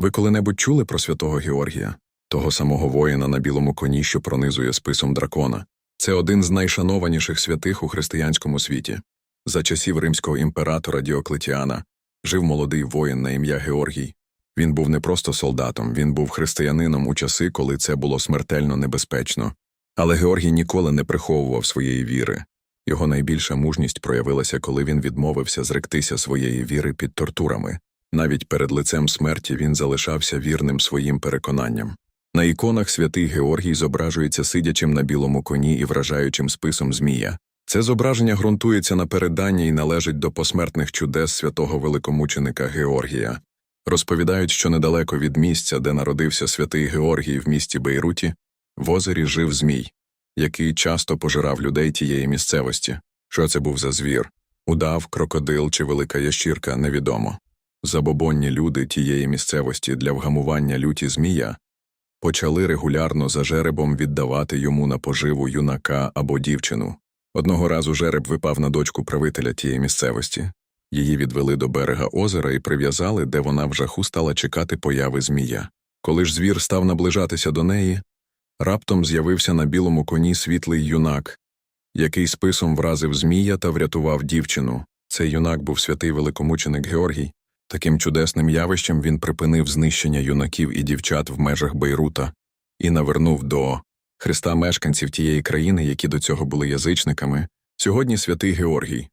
Ви коли-небудь чули про святого Георгія, того самого воїна на білому коні, що пронизує списом дракона? Це один з найшанованіших святих у християнському світі. За часів римського імператора Діоклетіана жив молодий воїн на ім'я Георгій. Він був не просто солдатом, він був християнином у часи, коли це було смертельно небезпечно. Але Георгій ніколи не приховував своєї віри. Його найбільша мужність проявилася, коли він відмовився зректися своєї віри під тортурами. Навіть перед лицем смерті він залишався вірним своїм переконанням. На іконах святий Георгій зображується сидячим на білому коні і вражаючим списом змія. Це зображення ґрунтується на переданні і належить до посмертних чудес святого великомученика Георгія. Розповідають, що недалеко від місця, де народився святий Георгій в місті Бейруті, в озері жив змій, який часто пожирав людей тієї місцевості. Що це був за звір? Удав, крокодил чи велика ящірка невідомо. Забобонні люди тієї місцевості для вгамування люті змія почали регулярно за жеребом віддавати йому на поживу юнака або дівчину. Одного разу жереб випав на дочку правителя тієї місцевості. Її відвели до берега озера і прив'язали, де вона в жаху стала чекати появи змія. Коли ж звір став наближатися до неї, раптом з'явився на білому коні світлий юнак, який списом вразив змія та врятував дівчину. Цей юнак був святий великомученик Георгій. Таким чудесним явищем він припинив знищення юнаків і дівчат в межах Бейрута і навернув до Христа мешканців тієї країни, які до цього були язичниками. Сьогодні святий Георгій,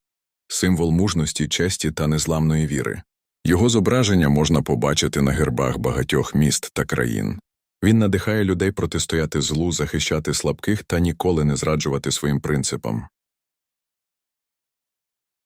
символ мужності, честі та незламної віри. Його зображення можна побачити на гербах багатьох міст та країн. Він надихає людей протистояти злу, захищати слабких та ніколи не зраджувати своїм принципам.